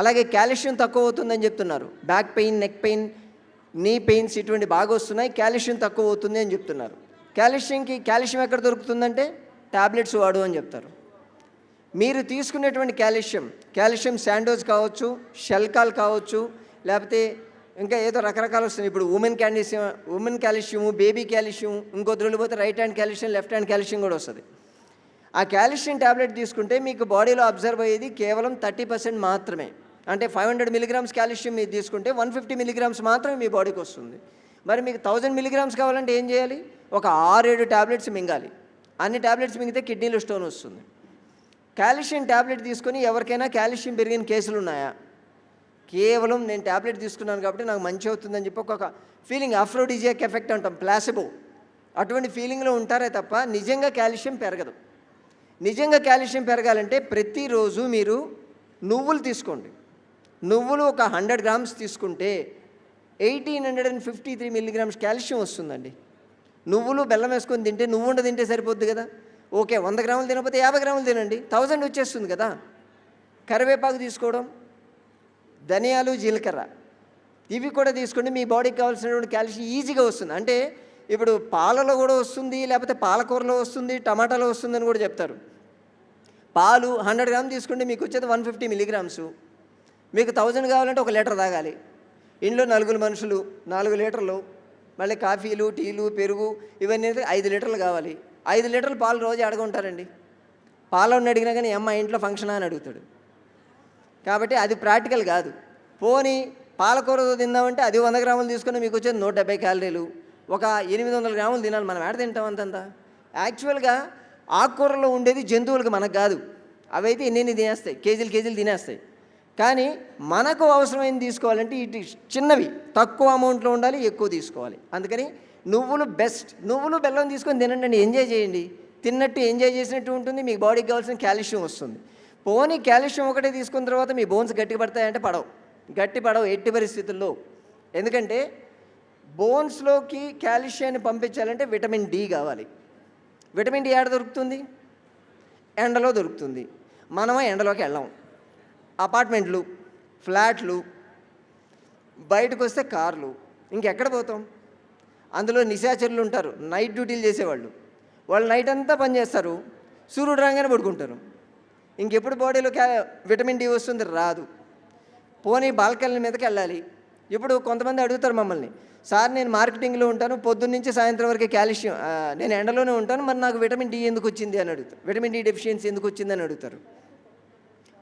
అలాగే కాల్షియం తక్కువ అవుతుందని చెప్తున్నారు. Back pain neck pain knee pains ఇటువంటి బాగా వస్తున్నాయి కాల్షియం తక్కువ అవుతుంది అని చెప్తున్నారు. కాల్షియంకి కాల్షియం ఎక్కడ దొరుకుతుందంటే ట్యాబ్లెట్స్ వాడు అని చెప్తారు. మీరు తీసుకునేటువంటి కాల్షియం కాల్షియం శాండోజ్ కావచ్చు షెల్కాల్ కావచ్చు లేకపోతే ఇంకా ఏదో రకరకాలు వస్తున్నాయి. ఇప్పుడు women calcium women calcium baby calcium ఇంకో రోజులు పోతే right hand calcium left hand calcium కూడా వస్తుంది. ఆ కాల్షియం ట్యాబ్లెట్ తీసుకుంటే మీకు బాడీలో అబ్జర్వ్ అయ్యేది కేవలం థర్టీ పర్సెంట్ మాత్రమే. అంటే ఫైవ్ హండ్రెడ్ మిలిగ్రామ్స్ కాల్షియం మీరు తీసుకుంటే వన్ ఫిఫ్టీ మిలిగ్రామ్స్ మాత్రమే మీ బాడీకి వస్తుంది. మరి మీకు థౌజండ్ మిలిగ్రామ్స్ కావాలంటే ఏం చేయాలి? ఒక ఆరేడు ట్యాబ్లెట్స్ మింగాలి. అన్ని ట్యాబ్లెట్స్ మింగితే కిడ్నీలో స్టోన్ వస్తుంది. కాల్షియం ట్యాబ్లెట్ తీసుకొని ఎవరికైనా కాల్షియం పెరిగిన కేసులు ఉన్నాయా? కేవలం నేను ట్యాబ్లెట్ తీసుకున్నాను కాబట్టి నాకు మంచి అవుతుందని చెప్పి ఒక ఫీలింగ్ అఫ్రోడిజియాక్ ఎఫెక్ట్ అంటాం ప్లాసిబో. అటువంటి ఫీలింగ్లో ఉంటారే తప్ప నిజంగా కాల్షియం పెరగదు. నిజంగా కాల్షియం పెరగాలంటే ప్రతిరోజు మీరు నువ్వులు తీసుకోండి. నువ్వులు ఒక హండ్రెడ్ గ్రామ్స్ తీసుకుంటే eighteen hundred and fifty three milligrams calcium వస్తుందండి. నువ్వులు బెల్లం వేసుకొని తింటే నువ్వు తింటే సరిపోద్ది కదా. ఓకే వంద గ్రాములు తినకపోతే యాభై గ్రాములు తినండి. థౌజండ్ వచ్చేస్తుంది కదా. కరివేపాకు తీసుకోవడం ధనియాలు జీలకర్ర ఇవి కూడా తీసుకోండి. మీ బాడీకి కావాల్సినటువంటి కాల్షియం ఈజీగా వస్తుంది. అంటే ఇప్పుడు పాలలో కూడా వస్తుంది లేకపోతే పాలకూరలో వస్తుంది టమాటాలో వస్తుంది అని కూడా చెప్తారు. పాలు హండ్రెడ్ గ్రామ్ తీసుకుంటే మీకు వచ్చేది వన్ ఫిఫ్టీ మిలీగ్రామ్స్ మీకు థౌజండ్ కావాలంటే ఒక లీటర్ తాగాలి. ఇంట్లో నలుగురు మనుషులు నాలుగు లీటర్లు మళ్ళీ కాఫీలు టీలు పెరుగు ఇవన్నీ అయితే ఐదు లీటర్లు కావాలి. ఐదు లీటర్లు పాలు రోజు అడగంటారండి పాలను అడిగినా కానీ అమ్మ ఇంట్లో ఫంక్షన్ అని అడుగుతాడు. కాబట్టి అది ప్రాక్టికల్ కాదు. పోనీ పాలకూరతో తిందామంటే అది వంద గ్రాములు తీసుకుని మీకు వచ్చేది నూట డెబ్బై క్యాలరీలు. ఒక ఎనిమిది వందల గ్రాములు తినాలి. మనం ఏడ తింటాం అంతంత? యాక్చువల్గా ఆకుకూరలో ఉండేది జంతువులకు మనకు కాదు. అవైతే ఎన్ని తినేస్తాయి? కేజీలు కేజీలు తినేస్తాయి. కానీ మనకు అవసరమైన తీసుకోవాలంటే ఇటు చిన్నవి తక్కువ అమౌంట్లో ఉండాలి ఎక్కువ తీసుకోవాలి. అందుకని నువ్వులు బెస్ట్ నువ్వులు బెల్లం తీసుకొని తినండి అండి ఎంజాయ్ చేయండి. తిన్నట్టు ఎంజాయ్ చేసినట్టు ఉంటుంది మీ బాడీకి కావాల్సిన కాల్షియం వస్తుంది. పోనీ కాల్షియం ఒకటే తీసుకున్న తర్వాత మీ బోన్స్ గట్టి పడతాయంటే పడవు. గట్టి పడవు ఎట్టి పరిస్థితుల్లో. ఎందుకంటే బోన్స్లోకి కాల్షియాన్ని పంపించాలంటే విటమిన్ డి కావాలి. విటమిన్ డి ఏడ దొరుకుతుంది? ఎండలో దొరుకుతుంది. మనము ఎండలోకి వెళ్ళాము అపార్ట్మెంట్లు ఫ్లాట్లు బయటకు వస్తే కార్లు. ఇంకెక్కడ పోతాం? అందులో నిశాచరులు ఉంటారు. నైట్ డ్యూటీలు చేసేవాళ్ళు. వాళ్ళు నైట్ అంతా పనిచేస్తారు సూర్యుడు రాగానే పడుకుంటారు. ఇంకెప్పుడు బాడీలో క్యా విటమిన్ డి వస్తుంది? రాదు. పోనీ బాల్కనీ మీదకి వెళ్ళాలి. ఇప్పుడు కొంతమంది అడుగుతారు మమ్మల్ని సార్ నేను మార్కెటింగ్లో ఉంటాను. పొద్దున్నుంచి సాయంత్రం వరకు కాల్షియం నేను ఎండలోనే ఉంటాను. మరి నాకు విటమిన్ డి ఎందుకు వచ్చింది? అని అడుగుతారు. విటమిన్ డి డెఫిషియన్సీ ఎందుకు వచ్చింది? అని అడుగుతారు.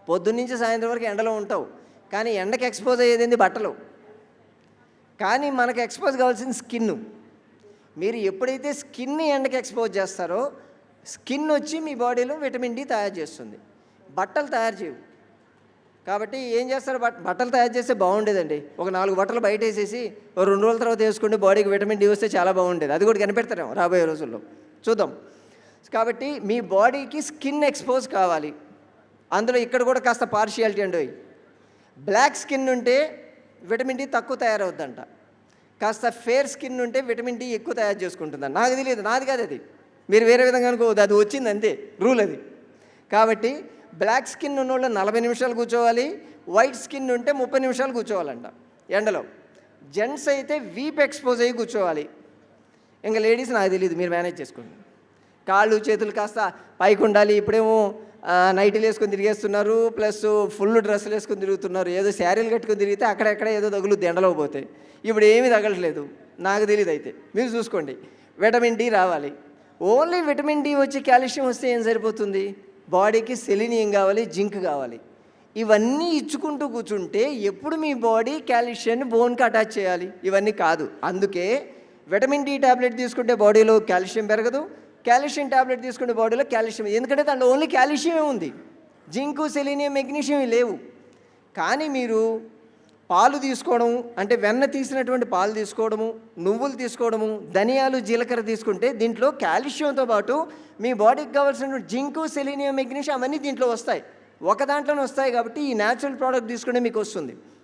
పొద్దున్న సాయంత్రం వరకు ఎండలో ఉంటావు. కానీ ఎండకి ఎక్స్పోజ్ అయ్యేది బట్టలు. కానీ మనకు ఎక్స్పోజ్ కావాల్సింది స్కిన్ మీరు ఎప్పుడైతే స్కిన్ని ఎండకి ఎక్స్పోజ్ చేస్తారో స్కిన్ వచ్చి మీ బాడీలో విటమిన్ డి తయారు చేస్తుంది. బట్టలు తయారు చేయవు. కాబట్టి ఏం చేస్తారు? బట్ బట్టలు తయారు చేస్తే బాగుండేదండి. ఒక నాలుగు బట్టలు బయట వేసేసి రెండు రోజుల తర్వాత వేసుకుంటే బాడీకి విటమిన్ డి వస్తే చాలా బాగుండేది. అది కూడా కనిపెడతారేమో రాబోయే రోజుల్లో. చూద్దాం. కాబట్టి మీ బాడీకి స్కిన్ ఎక్స్పోజ్ కావాలి. అందులో ఇక్కడ కూడా కాస్త పార్షియాలిటీ అండి. బ్లాక్ స్కిన్ ఉంటే విటమిన్ డి తక్కువ తయారవుద్దంట. కాస్త ఫేర్ స్కిన్ ఉంటే విటమిన్ డి ఎక్కువ తయారు చేసుకుంటుందంట. నాకు తెలియదు నాది కాదు అది. మీరు వేరే విధంగా అనుకోవద్దు అది వచ్చింది అంతే రూల్ అది. కాబట్టి బ్లాక్ స్కిన్ ఉన్నోళ్ళు నలభై నిమిషాలు కూర్చోవాలి వైట్ స్కిన్ ఉంటే ముప్పై నిమిషాలు కూర్చోవాలంట. ఎండలో. జెంట్స్ అయితే వీప్ ఎక్స్పోజ్ అయ్యి కూర్చోవాలి. ఇంకా లేడీస్ నాకు తెలియదు మీరు మేనేజ్ చేసుకోండి. కాళ్ళు చేతులు కాస్త పైకి ఉండాలి ఇప్పుడేమో నైటీలు వేసుకొని తిరిగేస్తున్నారు ప్లస్ ఫుల్ డ్రెస్సులు వేసుకొని తిరుగుతున్నారు. ఏదో శారీలు కట్టుకొని తిరిగితే అక్కడెక్కడ ఏదో తగులుద్ది ఎండలో పోతే ఇప్పుడు ఏమీ తగలట్లేదు నాకు తెలియదు అయితే. మీరు చూసుకోండి. విటమిన్ డి రావాలి. ఓన్లీ విటమిన్ డి వచ్చి కాల్షియం వస్తే ఏం సరిపోతుంది? బాడీకి సెలినియం కావాలి జింక్ కావాలి. ఇవన్నీ ఇచ్చుకుంటూ కూర్చుంటే ఎప్పుడు మీ బాడీ కాల్షియాన్ని బోన్కి అటాచ్ చేయాలి? ఇవన్నీ కాదు. అందుకే విటమిన్ డి టాబ్లెట్ తీసుకుంటే బాడీలో కాల్షియం పెరగదు కాల్షియం టాబ్లెట్ తీసుకుంటే బాడీలో కాల్షియం. ఎందుకంటే దాంట్లో ఓన్లీ కాల్షియమే ఉంది. జింకు సెలీనియం మెగ్నీషియం లేవు. కానీ మీరు పాలు తీసుకోవడం అంటే వెన్న తీసినటువంటి పాలు తీసుకోవడము నువ్వులు తీసుకోవడము ధనియాలు జీలకర్ర తీసుకుంటే దీంట్లో కాల్షియంతో పాటు మీ బాడీకి కావాల్సిన జింకు సెలీనియం మెగ్నీషియం అవన్నీ దీంట్లో వస్తాయి. ఒక దాంట్లోనే వస్తాయి కాబట్టి ఈ న్యాచురల్ ప్రోడక్ట్ తీసుకుంటే మీకు వస్తుంది.